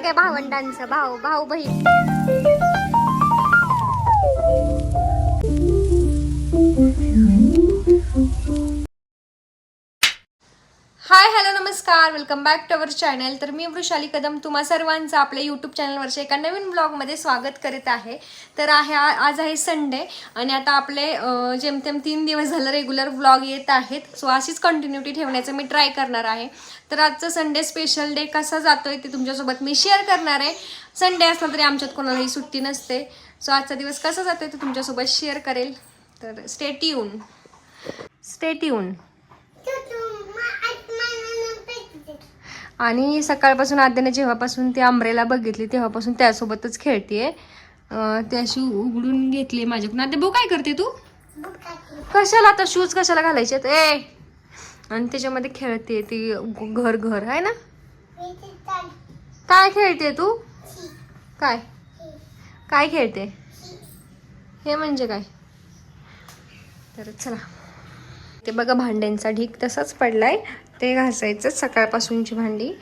सगळ्या भावंडांचं भाऊ भाऊ बहीण. नमस्कार welcome back to our channel तर मी वृषाली कदम तुम्हा सर्वांचं आपल्या यूट्यूब चॅनलवरच्या एका नवीन ब्लॉगमध्ये स्वागत करीत आहे. तर आहे आज आहे संडे आणि आता आपले जेमतेम तीन दिवस झालं रेग्युलर ब्लॉग येत आहेत. सो अशीच कंटिन्युटी ठेवण्याचं मी ट्राय करणार आहे. तर आजचा संडे स्पेशल डे कसा जातोय ते तुमच्यासोबत मी शेअर करणार आहे. संडे असला तरी आमच्यात कोणालाही सुट्टी नसते. सो आजचा दिवस कसा जातोय ते तुमच्यासोबत शेअर करेल. तर स्टेट येऊन स्टेट येऊन आणि सकाळपासून आद्याने जेव्हापासून ती आंब्रेला बघितली तेव्हापासून त्यासोबतच खेळतीये. अं, ती अशी उघडून घेतली माझ्याकडून. आद्या भाऊ काय करते तू? कशाला आता शूज कशाला घालायचे ए! आणि त्याच्यामध्ये खेळते ती घर घर आहे ना? काय खेळते तू? काय? काय खेळते? हे म्हणजे काय? तर चला. ते बघा भांड्यांचा ढीक तसाच पडलाय. ते घासायचं सकाळपासूनची भांडी.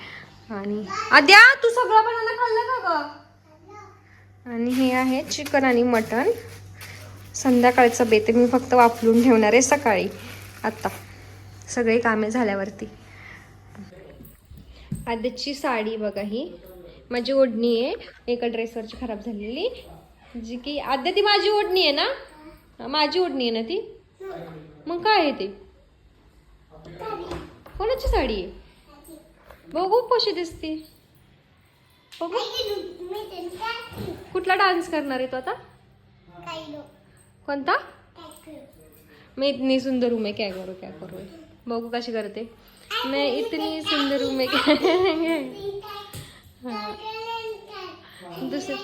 आणि आद्या तू सगळं बनायला खाल्लं का ग? आणि हे आहे चिकन आणि मटन संध्याकाळचं बेत मी फक्त वापरून ठेवणार आहे सकाळी. आत्ता सगळी कामे झाल्यावरती. आद्याची साडी बघा ही. माझी ओढणी आहे. एका ड्रेसवरची खराब झालेली. जी की आद्या ती माझी ओढणी आहे ना? माझी ओढणी आहे ना ती? मग काय आहे ती? कोणाची साडी आहे? बघू कशी दिसते. बघू. कुठला डान्स करणार आहे तो आता? कोणता? मैं इतनी सुंदर हूँ मैं क्या करूँ क्या करूँ बघू कशी करते. मैं इतनी सुंदर हूँ. मैं क्या दुसरं?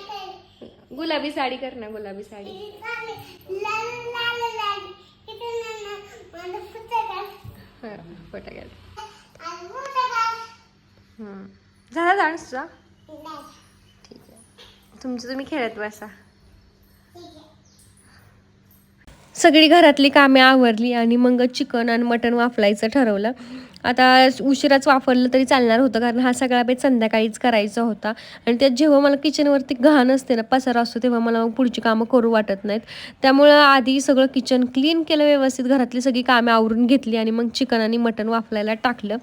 गुलाबी साडी कर ना गुलाबी साडी. झाला डान्स तुझा? ठीक आहे. तुमचं तुम्ही खेळत बसा. सगळी घरातली कामे आवरली आणि मग चिकन आणि मटण वाफलायचं ठरवलं. आता उशिराच वापरलं तरी चालणार होतं कारण हा सगळा बेत संध्याकाळीच करायचा होता. आणि त्यात जेव्हा मला किचनवरती घाण असते ना पसारा असतो तेव्हा मला मग पुढची कामं करू वाटत नाहीत. त्यामुळं आधी सगळं किचन क्लीन केलं व्यवस्थित घरातली सगळी कामे आवरून घेतली आणि मग चिकन आणि मटण वाफलायला टाकलं.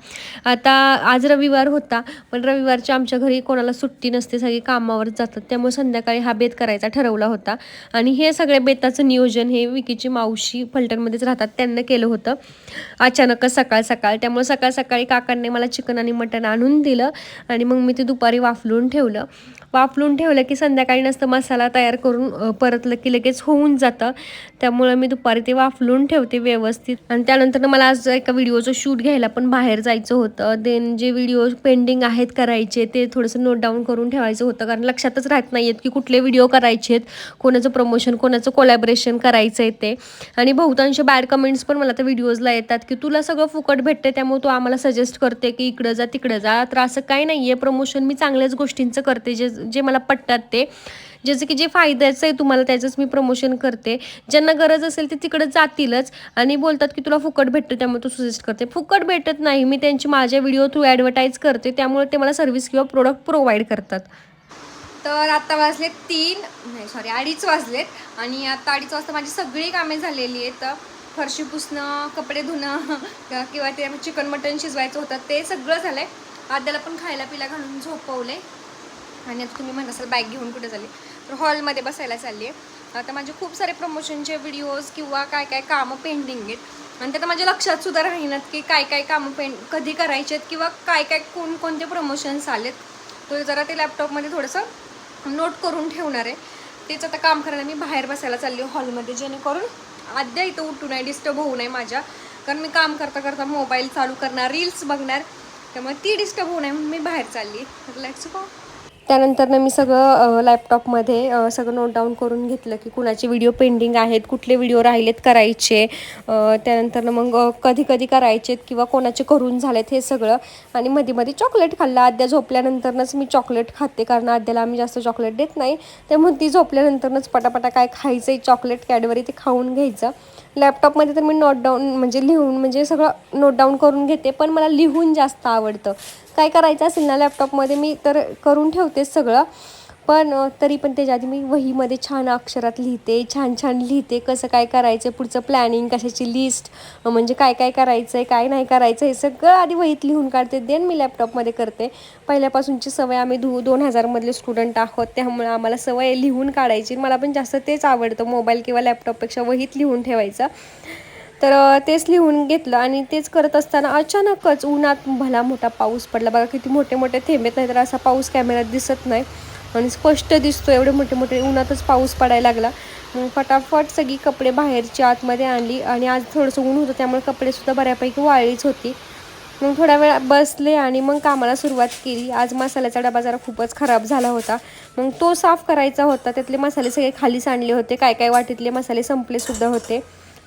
आता आज रविवार होता पण रविवारच्या आमच्या घरी कोणाला सुट्टी नसते सगळी कामावर जातात. त्यामुळे संध्याकाळी हा बेत करायचा ठरवला होता. आणि हे सगळे बेताचं नियोजन हे विकीची मावशी फलटणमध्येच राहतात त्यांना केलं होतं. अचानकच सकाळ सकाळ त्यामुळे सकाळ सकाळी काकांनी मला चिकन आणि मटण आणून दिलं आणि मग मी ते दुपारी वाफलून ठेवलं. वाफलून ठेवलं की संध्याकाळी नसतं मसाला तयार करून परतलं की लगेच होऊन जातं. त्यामुळं मी दुपारी ते वाफलून ठेवते व्यवस्थित. आणि त्यानंतर मला आज एका व्हिडिओचं शूट घ्यायला पण बाहेर जायचं होतं. देन जे व्हिडिओ पेंडिंग आहेत करायचे ते थोडंसं नोट डाऊन करून ठेवायचं होतं. कारण लक्षातच राहत नाही आहेत की कुठले व्हिडिओ करायचे आहेत कोणाचं प्रमोशन कोणाचं कोलॅबरेशन करायचं आहे ते. आणि बहुतांश बॅड कमेंट्स पण मला त्या व्हिडिओजला येतात की तुला सगळं फुकट भेटते त्यामुळे तू आम्हाला सजेस्ट करते की इकडं जा तिकडं जा. तर असं काही नाही आहे प्रमोशन मी चांगल्याच गोष्टींचं करते जे जे मला पटतात ते. जसं की जे फायद्याचं आहे तुम्हाला त्याचंच मी प्रमोशन करते. ज्यांना गरज असेल ते तिकडे जातीलच. आणि बोलतात की तुला फुकट भेटतं त्यामुळे तू सजेस्ट करते. फुकट भेटत नाही. मी त्यांची माझ्या व्हिडिओ थ्रू ॲडव्हर्टाईज करते. त्यामुळे ते मला सर्व्हिस किंवा प्रोडक्ट प्रोव्हाइड करतात. तर आता वाजले तीन. नाही सॉरी अडीच वाजलेत. आणि आता अडीच वाजता माझी सगळी कामे झालेली आहेत. फरशी पुसणं कपडे धुणं किंवा ते चिकन मटन शिजवायचं होतं ते सगळं झालं आहे आद्याला पण खायला पिला घालून झोपवले आणि आता तुम्ही म्हणत असाल बॅग घेऊन कुठे चालली? तर हॉलमध्ये बसायला चालली आहे. आता माझे खूप सारे प्रमोशनचे व्हिडिओज किंवा काय काय कामं पेंडिंग आहेत. आणि त्यात माझ्या लक्षात सुद्धा राहीनात की काय काय कामं पेंड कधी करायचे आहेत किंवा काय काय कोण कोणते प्रमोशन्स आलेत. तो जरा ते लॅपटॉपमध्ये थोडंसं नोट करून ठेवणार आहे. तेच आता काम करायला मी बाहेर बसायला चालली हॉलमध्ये जेणेकरून आद्या इथं उठू नये डिस्टर्ब होऊ नये माझ्या. कारण मी काम करता करता मोबाईल चालू करणार रील्स बघणार. त्यामुळे ती डिस्टर्ब होऊ नये म्हणून मी बाहेर चालली रिलॅक्स हो त्यानंतर ना मी सगळं लॅपटॉपमध्ये सगळं नोट डाऊन करून घेतलं की कुणाचे व्हिडिओ पेंडिंग आहेत कुठले व्हिडिओ राहिलेत करायचे त्यानंतर मग कधी कधी करायचेत किंवा कोणाचे करून झालेत हे सगळं. आणि मध्ये मध्ये चॉकलेट खाल्लं. आद्या झोपल्यानंतरच मी चॉकलेट खाते कारण आद्याला आम्ही जास्त चॉकलेट देत नाही. त्यामुळे ती झोपल्यानंतरच पटापटा काय खायचं चॉकलेट कॅडबरी ते खाऊन घ्यायचं. लॅपटॉपमध्ये तर मी नोट डाऊन म्हणजे लिहून म्हणजे सगळं नोट डाऊन करून घेते पण मला लिहून जास्त आवडतं. काय करायचं असेल ना लॅपटॉपमध्ये मी तर करून ठेवते सगळं. पण तरी पण त्याच्या आधी मी वहीमध्ये छान अक्षरात लिहिते छान छान लिहिते कसं काय करायचं पुढचं प्लॅनिंग कशाची लिस्ट म्हणजे काय काय करायचं आहे काय नाही करायचं हे सगळं आधी वहीत लिहून काढते देन मी लॅपटॉपमध्ये करते. पहिल्यापासूनची सवय आम्ही धु दोन हजारमधले स्टुडंट आहोत त्यामुळे आम्हाला सवय लिहून काढायची. मला पण जास्त तेच आवडतं मोबाईल किंवा लॅपटॉपपेक्षा वहीत लिहून ठेवायचं. तर तेच लिहून घेतलं आणि तेच करत असताना अचानकच उन्हात भला मोठा पाऊस पडला. बघा किती मोठे मोठे थेंबेत नाही तर असा पाऊस कॅमेऱ्यात दिसत नाही. आणि स्पष्ट दिसतो एवढे मोठे मोठे उन्हातच पाऊस पडायला लागला. मग फटाफट सगळी कपडे बाहेरची आतमध्ये आणली आणि आज थोडंसं ऊन होतं त्यामुळे कपडेसुद्धा बऱ्यापैकी वाळलीच होती. मग थोड्या वेळ बसले आणि मग कामाला सुरुवात केली. आज मसाल्याचा डबा जरा खूपच खराब झाला होता. मग तो साफ करायचा होता. त्यातले मसाले सगळे खाली सांडले होते. काय काय वाटीतले मसाले संपले सुद्धा होते.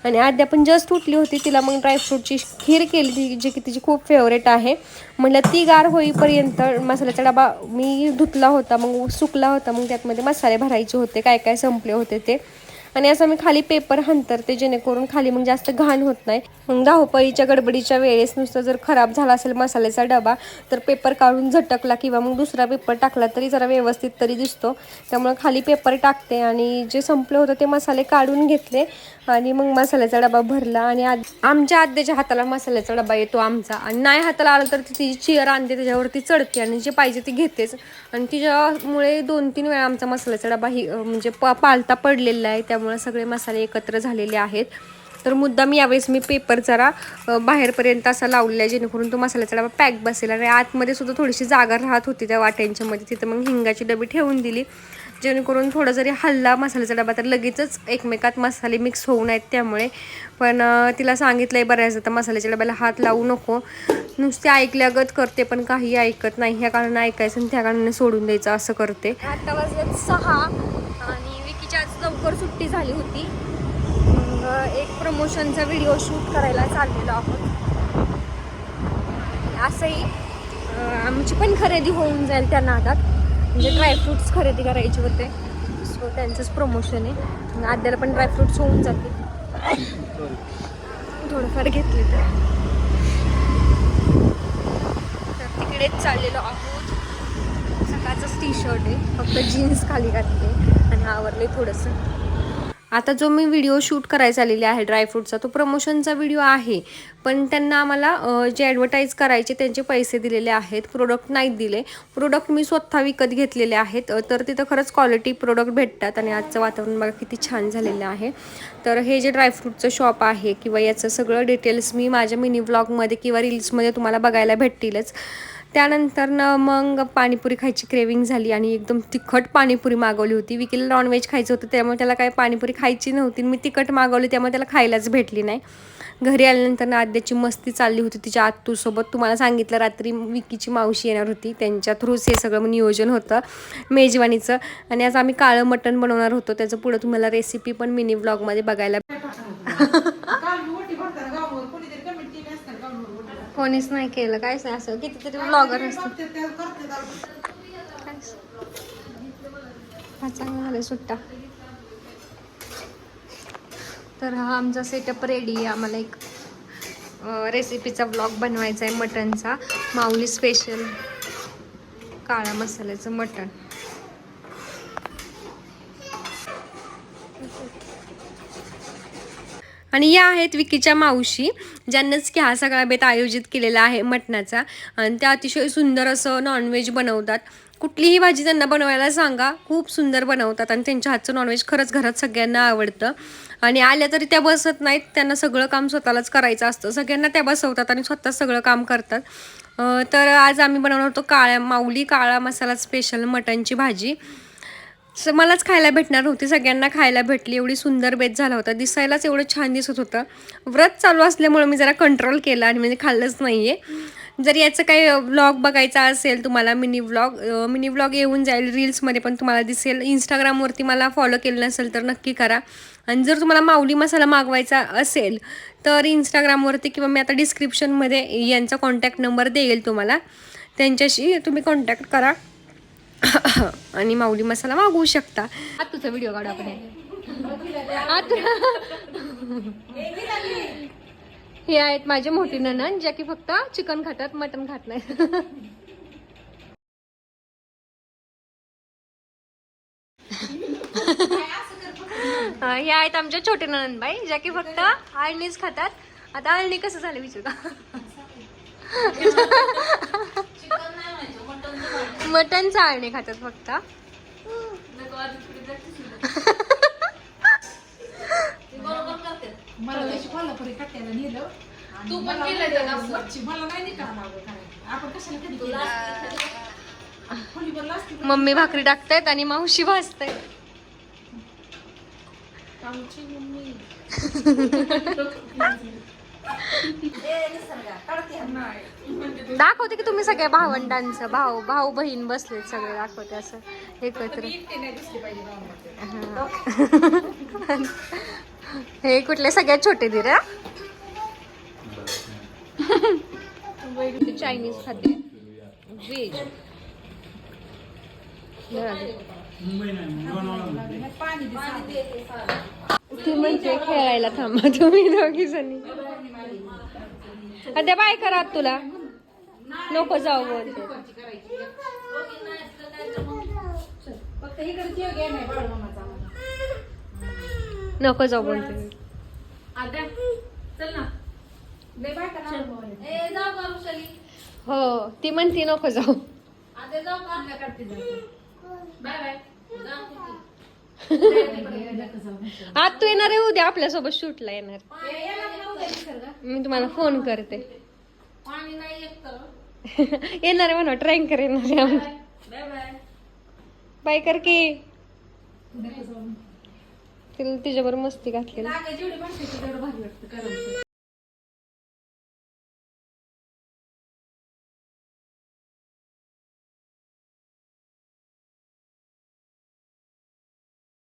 आणि आद्या पण जस्ट उठली होती तिला मग ड्रायफ्रूटची खीर केली ती जी की तिची खूप फेवरेट आहे. म्हणलं ती गार होईपर्यंत मसाल्याचा डबा मी धुतला होता मग सुकला होता मग त्यातमध्ये मसाले भरायचे होते काय काय संपले होते ते. आणि असं मी खाली पेपर हंतरते जेणेकरून खाली मग जास्त घाण होत नाही. मग धावपळीच्या गडबडीच्या वेळेस नुसतं जर खराब झाला असेल मसाल्याचा डबा तर पेपर काढून झटकला किंवा मग दुसरा पेपर टाकला तरी जरा व्यवस्थित तरी दिसतो. त्यामुळे खाली पेपर टाकते आणि जे संपलं होतं ते मसाले काढून घेतले आणि मग मसाल्याचा डबा भरला आणि आद आमच्या आद्याच्या हाताला मसाल्याचा डबा येतो आमचा. आणि नाही हाताला आला तर ती तिची चेअर आणते त्याच्यावरती चढते आणि जे पाहिजे ती घेतेच. आणि तिच्यामुळे दोन तीन वेळा आमचा मसाल्याचा डबा ही म्हणजे प पालता पडलेला आहे. त्यामुळे त्यामुळे सगळे मसाले एकत्र झालेले आहेत. तर मुद्दाम यावेळेस मी पेपर जरा बाहेरपर्यंत असा लावलेला आहे जेणेकरून तो मसाल्याचा डबा पॅक बसेल. आणि आतमध्ये सुद्धा थोडीशी जागा राहत होती त्या वाट्यांच्यामध्ये तिथं मग हिंगाची डबी ठेवून दिली. जेणेकरून थोडा जरी हल्ला मसाल्याचा डबा तर लगेचच एकमेकात मसाले मिक्स होऊ नयेत त्यामुळे. पण तिला सांगितलं आहे बऱ्याचदा आता मसाल्याच्या डब्याला हात लावू नको. नुसते ऐकल्यागत करते पण काही ऐकत नाही. ह्या कारणानं ऐकायचं आणि त्या कारणाने सोडून द्यायचं असं करते. आता वाजल्यात सहा आणि लवकर सुट्टी झाली होती. मग एक प्रमोशनचा व्हिडिओ शूट करायला चाललेलो आहोत. असंही आमची पण खरेदी होऊन जाईल त्या नादात. म्हणजे ड्रायफ्रुट्स खरेदी करायचे होते. सो त्यांचंच प्रमोशन आहे. आद्याला पण ड्रायफ्रुट्स होऊन जाते थोडंफार घेतले तर. तर तिकडेच चाललेलो आहोत. सकाळचंच टी शर्ट आहे. फक्त जीन्स खाली घातले आणि आवरले थोडंसं. आता जो मी व्हिडिओ शूट करायचा आलेला आहे ड्रायफ्रूटचा तो प्रमोशनचा व्हिडिओ आहे. पण त्यांना आम्हाला जे ॲडव्हर्टाईज करायचे त्यांचे पैसे दिलेले आहेत प्रोडक्ट नाही दिले. प्रोडक्ट मी स्वतः विकत घेतलेले आहेत तर तिथं खरंच क्वालिटी प्रोडक्ट भेटतात आणि आजचं वातावरण बघा किती छान झालेलं आहे. तर हे जे ड्रायफ्रूटचं शॉप आहे किंवा याचं सगळं डिटेल्स मी माझ्या मिनी व्लॉगमध्ये किंवा रील्समध्ये तुम्हाला बघायला भेटतीलच. त्यानंतरनं मग पाणीपुरी खायची क्रेविंग झाली आणि एकदम तिखट पाणीपुरी मागवली होती. विकीला नॉनव्हेज खायचं होतं त्यामुळे त्याला काय पाणीपुरी खायची नव्हती मी तिखट मागवली त्यामुळे त्याला खायलाच भेटली नाही. घरी आल्यानंतर ना आद्याची मस्ती चालली होती तिच्या आत्तूसोबत तुम्हाला सांगितलं रात्री विकीची मावशी येणार होती. त्यांच्या थ्रूच हे सगळं नियोजन होतं मेजवानीचं. आणि आज आम्ही काळं मटण बनवणार होतो. त्याचं पुढं तुम्हाला रेसिपी पण मिनी ब्लॉगमध्ये बघायला कोणीच नाही केलं कायच नाही असं कितीतरी ब्लॉगर असतात. हा चांगला झाला सुट्टा. तर हा आमचा सेटअप रेडी आहे. आम्हाला एक रेसिपीचा ब्लॉग बनवायचा आहे मटनचा. माऊली स्पेशल काळा मसाल्याचं मटण. आणि या आहेत विकीच्या मावशी ज्यांनाच की हा सगळा बेत आयोजित केलेला आहे मटणाचा. आणि त्या अतिशय सुंदर असं नॉनव्हेज बनवतात. कुठलीही भाजी त्यांना बनवायला सांगा खूप सुंदर बनवतात आणि त्यांच्या हातचं नॉनव्हेज खरंच घरात सगळ्यांना आवडतं. आणि आल्या तरी त्या बसत नाहीत त्यांना सगळं काम स्वतःलाच करायचं असतं. सगळ्यांना त्या बसवतात आणि स्वतः सगळं काम करतात. तर आज आम्ही बनवणार होतो काळ्या माऊली काळा मसाला स्पेशल मटणची भाजी. स मलाच खायला भेटणार होती सगळ्यांना खायला भेटली. एवढी सुंदर बेत झाला होता. दिसायलाच एवढं छान दिसत होतं. व्रत चालू असल्यामुळे मी जरा कंट्रोल केला आणि म्हणजे खाल्लंच नाही आहे जर याचं काही व्लॉग बघायचा असेल तुम्हाला मिनी व्लॉग मिनी व्लॉग येऊन जाईल रील्समध्ये पण तुम्हाला दिसेल. इंस्टाग्रामवरती मला फॉलो केलं नसेल तर नक्की करा. आणि जर तुम्हाला माऊली मसाला मागवायचा असेल तर इंस्टाग्रामवरती किंवा मी आता डिस्क्रिप्शनमध्ये यांचा कॉन्टॅक्ट नंबर देईल तुम्हाला. त्यांच्याशी तुम्ही कॉन्टॅक्ट करा. आणि माऊली मसाला मागवू शकता. आज तुझा व्हिडिओ काढू आपण. हे आहेत माझे मोठी नणन ज्या की फक्त चिकन खातात मटन खात नाही. हे आहेत आमच्या छोटे नणनबाई ज्या की फक्त आळणीच खातात. आता आळणी कसं झालं विचार मटनचं आळणी खातात फक्त. मला त्याची कोल्हापुरी कट्ट्याला नेलं. तू पण मला नाही आपण कशाला कधी केलं? मम्मी भाकरी टाकतायत आणि मावशी भाजतायत. आमची मम्मी. दाखवते की तुम्ही सगळ्या भावंडांचं भाऊ भाऊ बहीण बसलेत सगळे दाखवते असं एकत्र. हा. कुठले सगळ्यात छोटे धीर चायनीज खाते व्हेज ती म्हणते खेळायला थांबा तुम्ही दोघी जणी आता बाय करा तुला. नको जाऊ बोलते फक्त इकडे जेव घ्या नाही बाळ मामाचा नको जाऊ बोलते हो ती म्हणती नको जाऊ. Bye bye. आज तू येणार आहे उद्या आपल्यासोबत शूटला येणार. मी तुम्हाला फोन करते. येणार आहे म्हणा ट्रॅक कर येणार आहे बाय बाय कर की. तिला तिच्याबरोबर मस्ती घातली